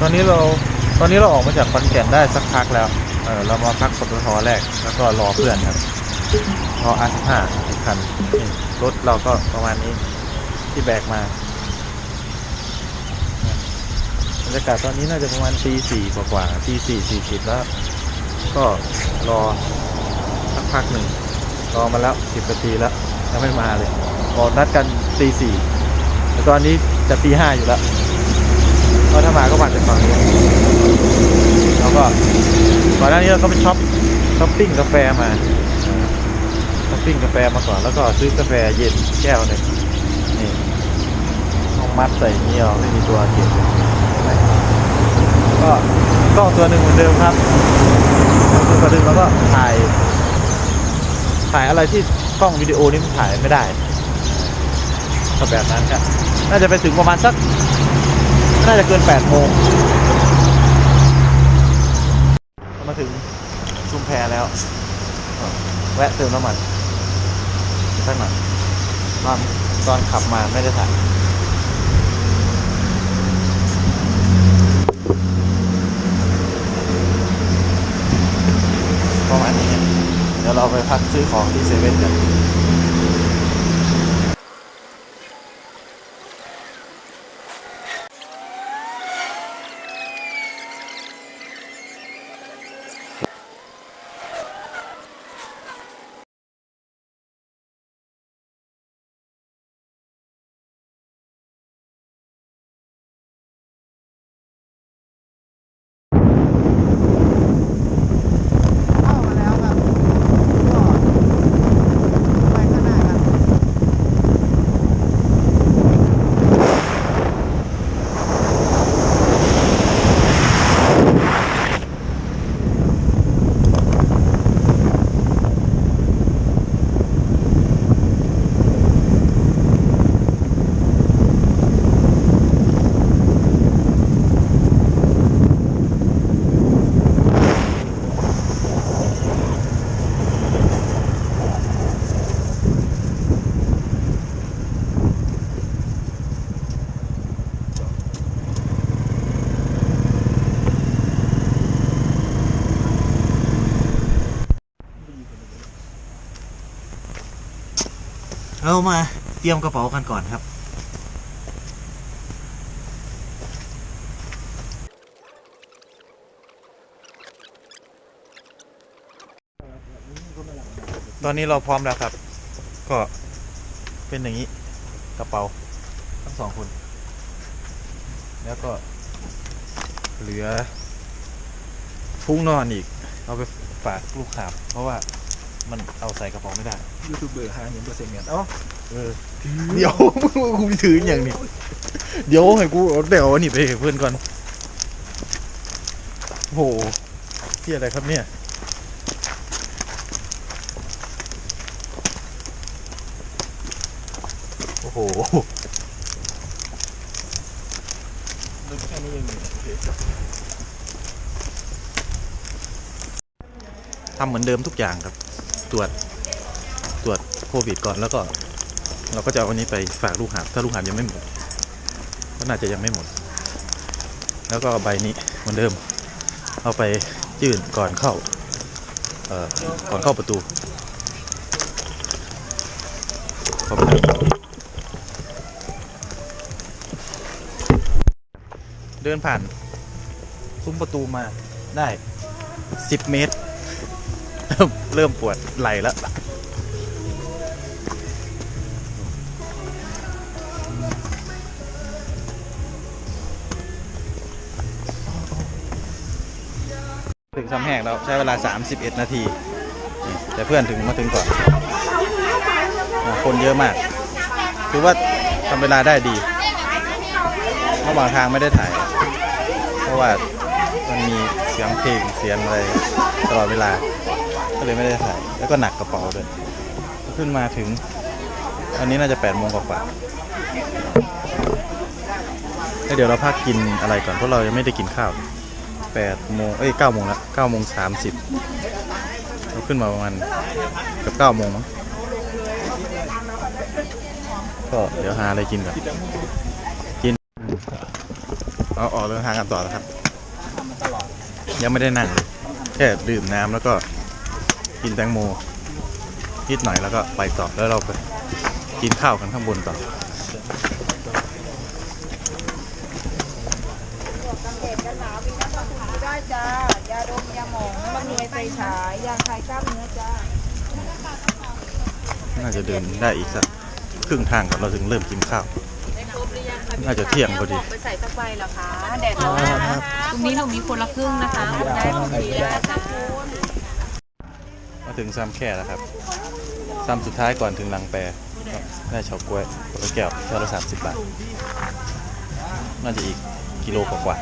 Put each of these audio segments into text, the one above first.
ตอนนี้เราตอนนี้เราออกมาจากคอนแก่นได้สักพักแล้วเออเรามาพักปตทแรกแล้วก็รอเพื่อนครับรออาสิบห้าคันรถเราก็ประมาณนี้ที่แบกมาบรรยากาศตอนนี้น่าจะประมาณตีสี่กว่าๆตีสี่สี่สิบแล้ว ก็รอสักพักหนึ่ง รอมาแล้วสิบนาทีแล้วยังไม่มาเลยบอนัดกันตีสี่แต่ตอนนี้จะตีห้าอยู่แล้ว ก็ถ้ามาก็มาจากฝั่งนี้แล้วก็ก่อนหน้านี้เราก็ไปช็อปช้อปปิ้งกาแฟมาช้อปปิ้งกาแฟมาก่อนแล้วก็ซื้อกาแฟเย็นแก้วหนึ่งนี่ต้องมัดใส่นี่เอาไม่มีตัวเก็บก็กล้องตัวหนึ่งเหมือนเดิมครับตัวตัวหนึ่งแล้วก็ถ่าย ถ่ายอะไรที่กล้องวิดีโอนี่มันถ่ายไม่ได้ก็แบบนั้นครับน่าจะไปถึงประมาณสัก น่าจะเกิน 8 โมง มาถึงชุมแพแล้ว แวะเติมน้ำมันสักหน่อยตอนตอนขับมาไม่ได้ถ่ายประมาณนี้ เดี๋ยวเราไปพักซื้อของที่เซเว่นกัน เอามาเตรียมกระเป๋ากันก่อนครับ ตอนนี้เราพร้อมแล้วครับ ก็เป็นอย่างนี้กระเป๋าทั้งสองคน แล้วก็เหลือพุ้งนอนอีก เอาไปฝากลูกค้าเพราะว่า มันเอาใส่กระเป๋าไม่ได้ยูทูบเบอร์หาเงินเปอร์เซ็นต์เงินเอ้าเออเดี๋ยวกูถืออย่างนี้เดี๋ยวให้กูเอาเดี๋ยวอันนี้ไปให้เพื่อนก่อนโอ้โหที่อะไรครับเนี่ยโอ้โหแค่นี้เองโอเคทำเหมือนเดิมทุกอย่างครับ ตรวจตรวจโควิดก่อนแล้วก็ เราก็จะเอาอันนี้ไปฝากลูกหาบถ้าลูกหาบยังไม่หมดก็น่าจะยังไม่หมด แล้วก็ใบนี้เหมือนเดิม เอาไปยื่นก่อนเข้าเอ่อก่อนเข้าประตูเข้าไปเดินผ่านซุ้มประตูมาได้ 10 เมตร เริ่มเริ่มปวดไหล่แล้ว ถึงซ้ำแหกแล้วใช้เวลา 31 นาที แต่เพื่อนถึงมาถึงก่อนอคนเยอะมาก ถือว่าทำเวลาได้ดีระหว่างทางไม่ได้ถ่าย เพราะว่ามันมีเสียงเพลงเสียงอะไรตลอดเวลา ก็เลยไม่ได้ถ่ายแล้วก็หนักกระเป๋าด้วยขึ้นมาถึงอันนี้น่าจะ8โมงกว่าๆแล้วเดี๋ยวเราพักกินอะไรก่อนเพราะเรายังไม่ได้กินข้าว8โมงเอ้ย9โมงแล้ว9โมง30เราขึ้นมาประมาณเกับ9โมงมั้งก็เดี๋ยวหาอะไรกินก่อนกินเอาออกเดินทางกันต่อแล้วครับ ยังไม่ได้นั่งเลยแค่ดื่มน้ำแล้วก็ กินแตงโมนิดหน่อยแล้วก็ไปต่อแล้วเราไปกินข้าวกันข้างบนต่อได้จ้ายาดมยาหมองบำรุงไฟฉายยาคลายกล้ามเนื้อจ้าน่าจะเดินได้อีกสักครึ่งทางก่อนเราถึงเริ่มกินข้าว น่าจะเที่ยงพอดีไปใส่สักใบเหรอคะแดดร้อนนะคะตรงนี้หนูมีคนละครึ่งนะคะได้ตรงนี้นะคะคุณมา ถึงซ้ำแค่แล้วครับ ซ้ำสุดท้ายก่อนถึงลังแปรก็ได้เฉาก๊วยคนละแก้วแก้วละสามสิบบาท น่าจะอีกกิโลกว่า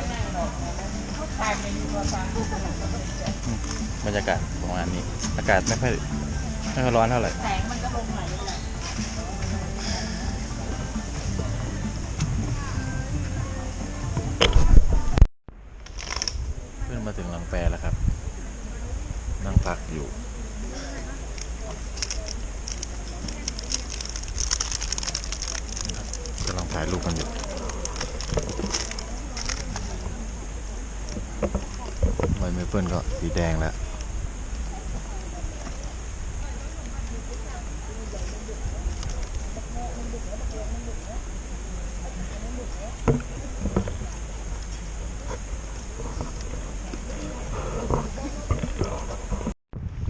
บรรยากาศประมาณนี้ อากาศไม่ค่อยไม่ค่อยร้อนเท่าไหร่แสงมันจะลงไหนเพื่อนมาถึงลังแปรแล้วครับ นั่งพักอยู่ กำลังถ่ายรูปกันอยู่ใบเมเปิลก็สีแดงแล้ว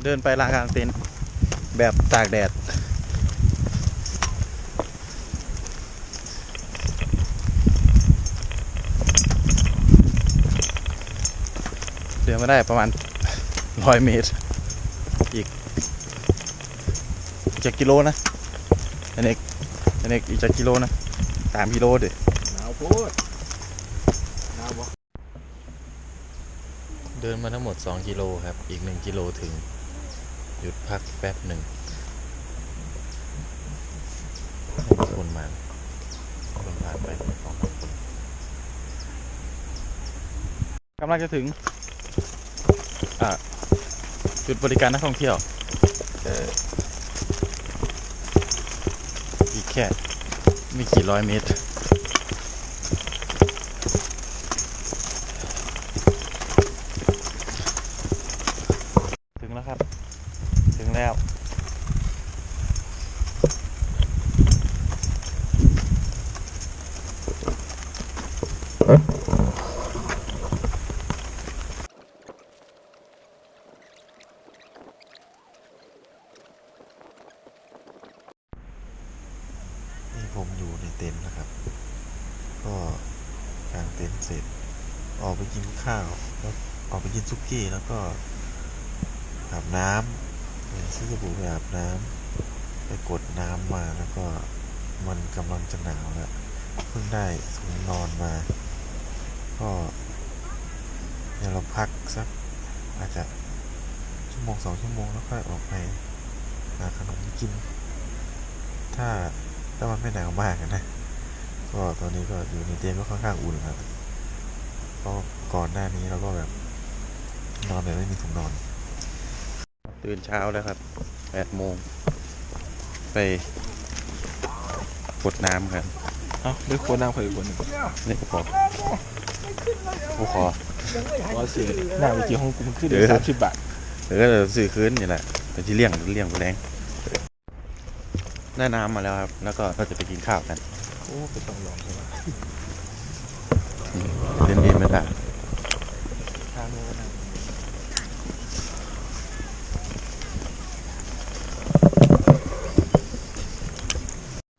เดินไปลานกลางเต็นท์แบบตากแดด เดินมาได้ประมาณร้อยเมตร อีกจะกิโลนะอันเอกอันเอกอีกจะกิโลนะสามกิโลเด็หนาวโพูดหนาวบ่เดินมาทั้งหมด 2 กิโลครับ อีก 1 กิโลถึง หยุดพักแป๊บหนึ่งให้มีคนมาคนผ่านไปคนผ่านมากำลังจะถึงอ่า จุดบริการนักท่องเที่ยวเอออีกแค่ไม่กี่ร้อยเมตร ถึงแล้วครับ ถึงแล้ว นี่ ผมอยู่ในเต็นท์นะครับ ก็กางเต็นท์เสร็จ ออกไปกินข้าวแล้วออกไปกินซุกี้แล้วก็อาบน้ำซื้อสบู่ไปอาบน้ำไปกดน้ำมาแล้วก็มันกำลังจะหนาวแล้วเพิ่งได้ถุงนอนมา ก็เดี๋ยวเราพักสักอาจจะชั่วโมงสองชั่วโมงแล้วค่อยออกไปหาขนมกิน ถ้า ถ้ามันไม่หนาวมากอะนะ ก็ตอนนี้ก็อยู่ในเตียงก็ค่อนข้างอุ่นครับเพราะก่อนหน้านี้เราก็แบบนอนแบบไม่มีถุงนอน ตื่นเช้าแล้วครับแปดโมง ไปกดน้ำกันเอ้าด้วยคนนั่งเผยคนหนึ่งนี่ก็พอกูขอว่าเสียหน้าไปกี่ห้องกูมันขึ้นเอเดืออสามสิบบาทเดี๋ยวก็จะซื้อคืนนี่แหละแต่ที่เลี่ยงเลี่ยงไปแรง ได้น้ำมาแล้วครับ แล้วก็เราจะไปกินข้าวกันโอ้ไปต้องลองใช่ไหมเล่นเล่นไม่ได้ทางโน้นนะ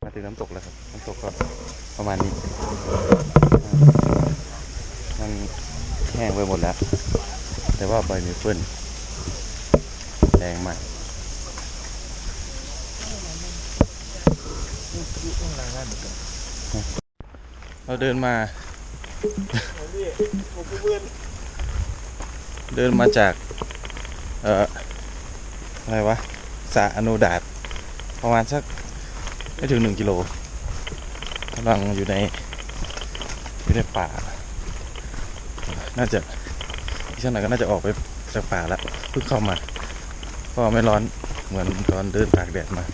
มาถึงน้ำตกแล้วครับ น้ำตกก็ประมาณนี้ มันแห้งไปหมดแล้ว แต่ว่าใบเมเปิลแดงมาก ต้องล้างหน้า เหมือนกันเราเดินมา เดินมาจาก เอ่อ อะไรวะสะอโนดาตประมาณสักไม่ถึงหนึ่งกิโลกำลังอยู่ในอยู่ในป่า น่าจะอีกสักหน่อยก็น่าจะออกไปจากป่าแล้วเพิ่งเข้ามา ก็ไม่ร้อนเหมือนตอนเดินตากแดดมา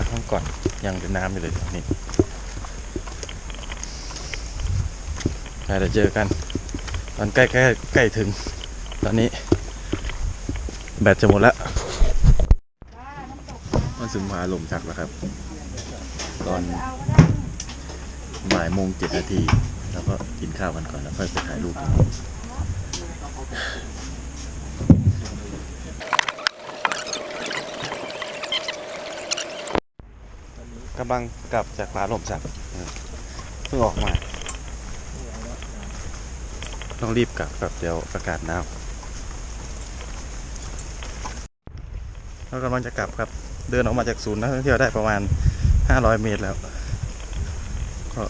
มาครั้งก่อน ยังเป็นน้ำอยู่เลยนี่แต่เดี๋ยวเจอกัน ตอนใกล้ใกล้ใกล้ถึง ตอนนี้ แบตจะหมดแล้วมันถึงมหาลมจักแล้วครับ ตอนบ่ายโมงเจ็ดนาที แล้วก็กินข้าวกันก่อนแล้วค่อยไปถ่ายรูป กำลังกลับจากผาหลมจักเพิ่งออกมาต้องรีบกลับครับเดี๋ยวอากาศหนาวเรากำลังจะกลับครับ เดินออกมาจากศูนย์นักท่องเที่ยวได้ประมาณ 500 เมตรแล้ว ก็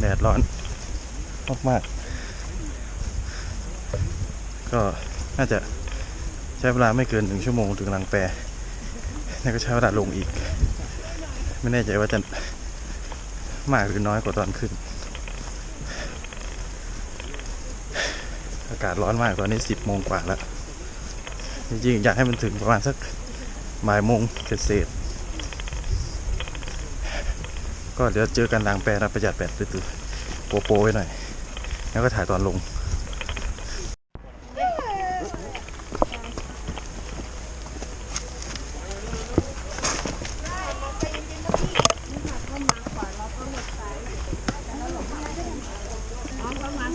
แดดร้อนมากๆก็น่าจะใช้เวลาไม่เกินหนึ่งชั่วโมงถึงลังแปรแล้วก็ใช้เวลาลงอีก ไม่แน่ใจว่าจะมากหรือน้อยกว่าตอนขึ้น อากาศร้อนมากตอนนี้สิบโมงกว่าแล้วจริงๆอยากให้มันถึงประมาณสักบ่ายโมงเศษก็เดี๋ยวเจอกันลางแปรนะประหยัดแบตตื้อๆโปโปไว้หน่อย แล้วก็ถ่ายตอนลง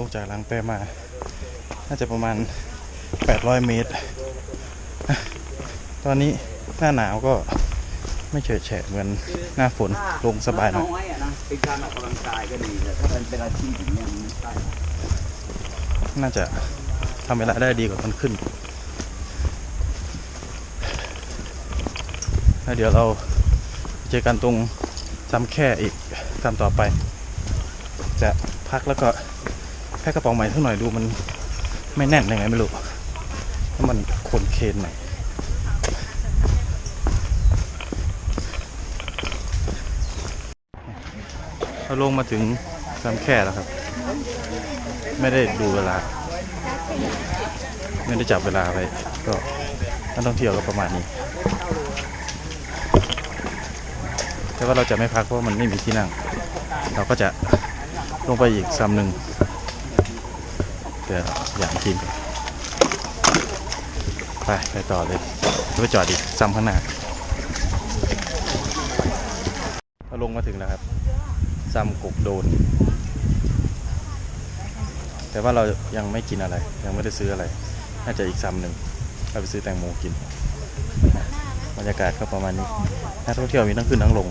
ากลังแปรมา น่าจะประมาณ 800 เมตร ตอนนี้หน้าหนาวก็ไม่เฉยแฉะเหมือนหน้าฝนลงสบายหน่อยน้อยอะนะเป็นการออกกำลังกายก็ดีแต่ถ้ามันเป็นอาชีพอย่างเงี้ยมันไม่ใช่น่าจะทำเวลาได้ดีกว่าตอนขึ้นแล้วเดี๋ยวเราเจอกันตรงซ้ำแค่อีกซ้ำต่อไป จะพักแล้วก็ แค่กระเป๋าใหม่สักหน่อยดูมันไม่แน่นยังไงไม่รู้ถ้ามันคนเคนหน่อยเราลงมาถึงซ้ำแค่แล้วครับ ไม่ได้ดูเวลา ไม่ได้จับเวลาไปก็นักท่องเที่ยวก็ประมาณนี้ แต่ว่าเราจะไม่พักเพราะมันไม่มีที่นั่ง เราก็จะลงไปอีกซ้ำหนึ่ง เดี๋ยวอย่างทีมไปไปต่อเลยไปจอดอีกซ้ำข้างหน้าเราลงมาถึงแล้วครับซ้ำกกโดน แต่ว่าเรายังไม่กินอะไร ยังไม่ได้ซื้ออะไร น่าจะอีกซ้ำหนึ่งเราไปซื้อแตงโมกินบรรยากาศก็ประมาณนี้นักท่องเที่ยวมีทั้งขึ้นทั้งลง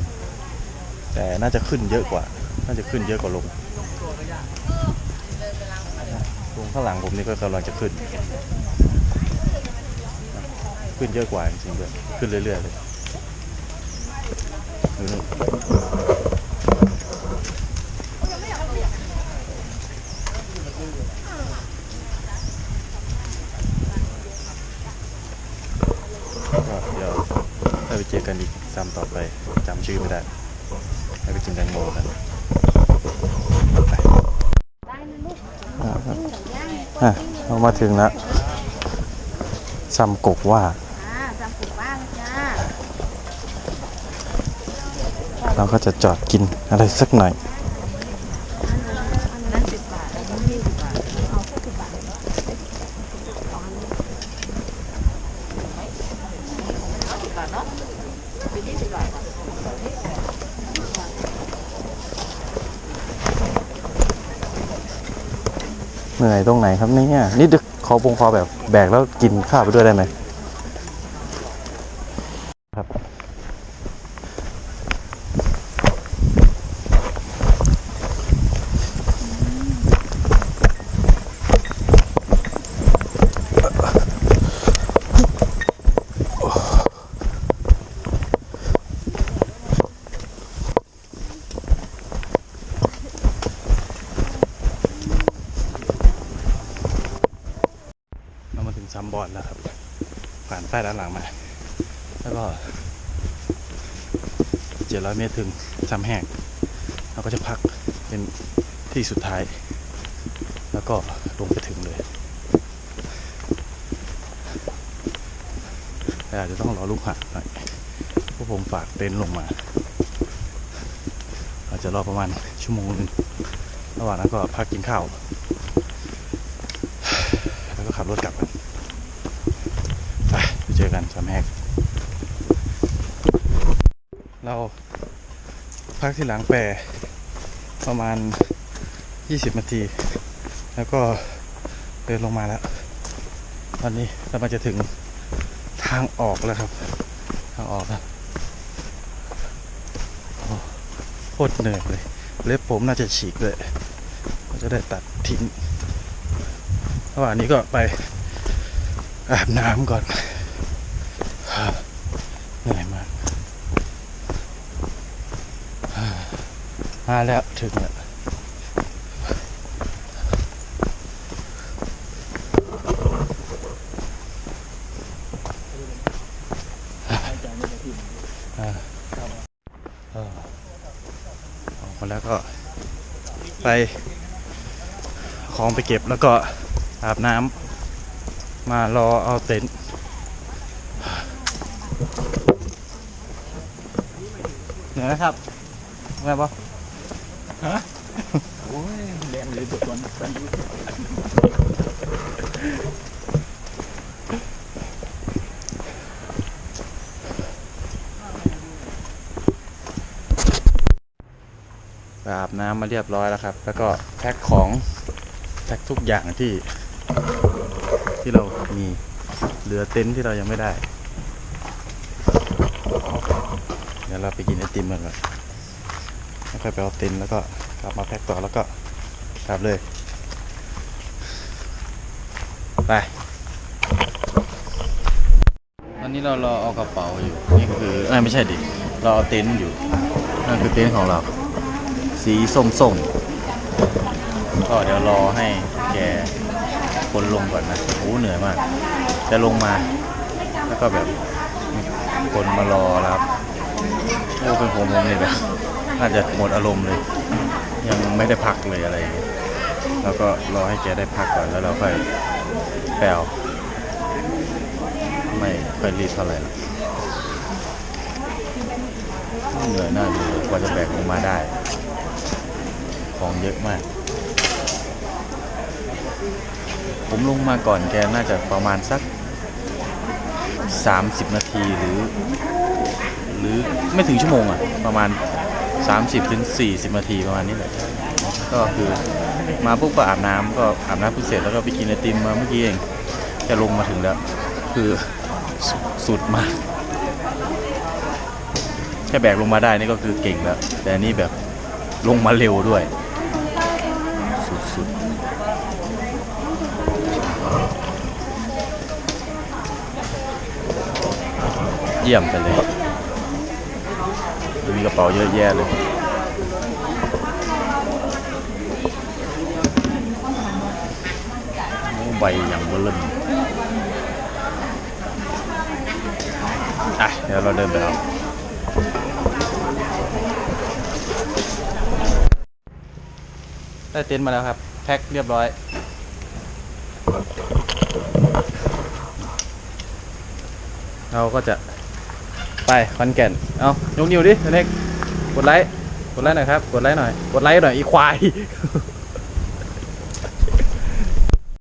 แต่น่าจะขึ้นเยอะกว่า น่าจะขึ้นเยอะกว่าลงลง ข้างหลังผมนี่ก็กำลังจะขึ้น ขึ้นเยอะกว่าจริงๆด้วยขึ้นเรื่อยๆเลยก็เดี๋ยวถ้าไปเจอกันอีกซ้ำต่อไปจำชื่อไม่ได้ให้ไปกินแตงโมกันไปอ่าครับ อะเรามาถึงแล้วซ้ำกกว่า อ่าจำกลุ่มบ้านจ้าเราก็จะจอดกินอะไรสักหน่อย นั่นสิบบาทอันนี้ยี่สิบบาทเอาแค่สิบบาทเอาอันนี้เอาสิบบาทเนาะเป็นยี่สิบบาท เหนื่อยตรงไหนครับเนี่ยนี่ดึกคอปงคอแบบแบกแล้วกินข้าวไปด้วยได้ไหม บอดแล้วครับ ผ่านใต้ด้านหลังมา แล้วก็เจ็ดร้อยเมตรถึงซ้ำแหกเราก็จะพักเป็นที่สุดท้าย แล้วก็ลงไปถึงเลยแต่อาจจะต้องรอลูกหาหน่อยเพราะผมฝากเต็นท์ลงมา อาจจะรอประมาณชั่วโมงหนึงระหว่างนั้นก็พักกินข้าว แล้วก็ขับรถกลับกันไปไปเจอ กันสามแหกเราพักที่หลังแปรประมาณ 20 นาที แล้วก็เดินลงมาแล้ว ตอนนี้เรามาจะถึงทางออกแล้วครับ ทางออกแล้วโคตรเหนื่อยเลย เล็บผมน่าจะฉีกเลยเราจะได้ตัดทิ้งระหว่างนี้ก็ไปอาบน้ำก่อน เหนื่อยมาก มาแล้วถึงแล้วเออออมาแล้วก็ไปของไปเก็บแล้วก็อาบน้ำมารอเอาเต็นท์เหนื่อยนะครับไงปะ โอ้ยแดงเลยตัวนั้นสันดู ไป อาบน้ำมาเรียบร้อยแล้วครับ แล้วก็แพ็คของแพ็คทุกอย่างที่ ที่เรามีเหลือเต็นท์ที่เรายังไม่ได้ เดี๋ยวเราไปกินไอติมกันก่อนแล้วค่อยไปเอาเต็นท์แล้วก็กลับมาแพ็คต่อแล้วก็กลับเลย ไป ตอนนี้เรารอเอากระเป๋าอยู่ นี่คือเอ้ยไม่ใช่ดิ เราเอาเต็นท์อยู่ นั่นคือเต็นท์ของเรา สีส้มๆ ก็เดี๋ยวรอให้แกคนลงก่อนนะโอ้เหนื่อยมาก จะลงมา แล้วก็แบบมีคนมารอรับโอ้เป็นผมผมเนี่ยแบบน่าจะหมดอารมณ์เลย ยังไม่ได้พักเลยอะไรอย่างเงี้ยแล้วก็รอให้แกได้พักก่อนแล้วเราค่อย แปลวไม่ค่อยรีบเท่าไหร่เหนื่อยหน้าดูเลยกว่าจะแบกลงมาได้ ของเยอะมาก ผมลงมาก่อนแกน่าจะประมาณสัก 30 นาทีหรือ หรือไม่ถึงชั่วโมงอะประมาณ 30ถึง40 นาทีประมาณนี้แหละ ก็คือมาปุ๊บก็อาบน้ำก็อาบน้ำเพิ่งเสร็จแล้วก็ไปกินไอติมมาเมื่อกี้เองจะลงมาถึงแล้ว คือสุดมากแค่แบกลงมาได้นี่ก็คือเก่งแล้ว แต่นนี่แบบลงมาเร็วด้วย สุดๆเยี่ยมไปเลยมีกระเป๋าเยอะแยะเลย โอ้ ใบอย่างเบลมอะ เดี๋ยวเราเดินไปเอาได้เต็นท์มาแล้วครับ แพ็คเรียบร้อย เราก็จะไปคอนแก่น เอายกนิ้วดิเล็กกดไลค์ กดไลค์หน่อยครับ กดไลค์หน่อย กดไลค์หน่อย อีควาย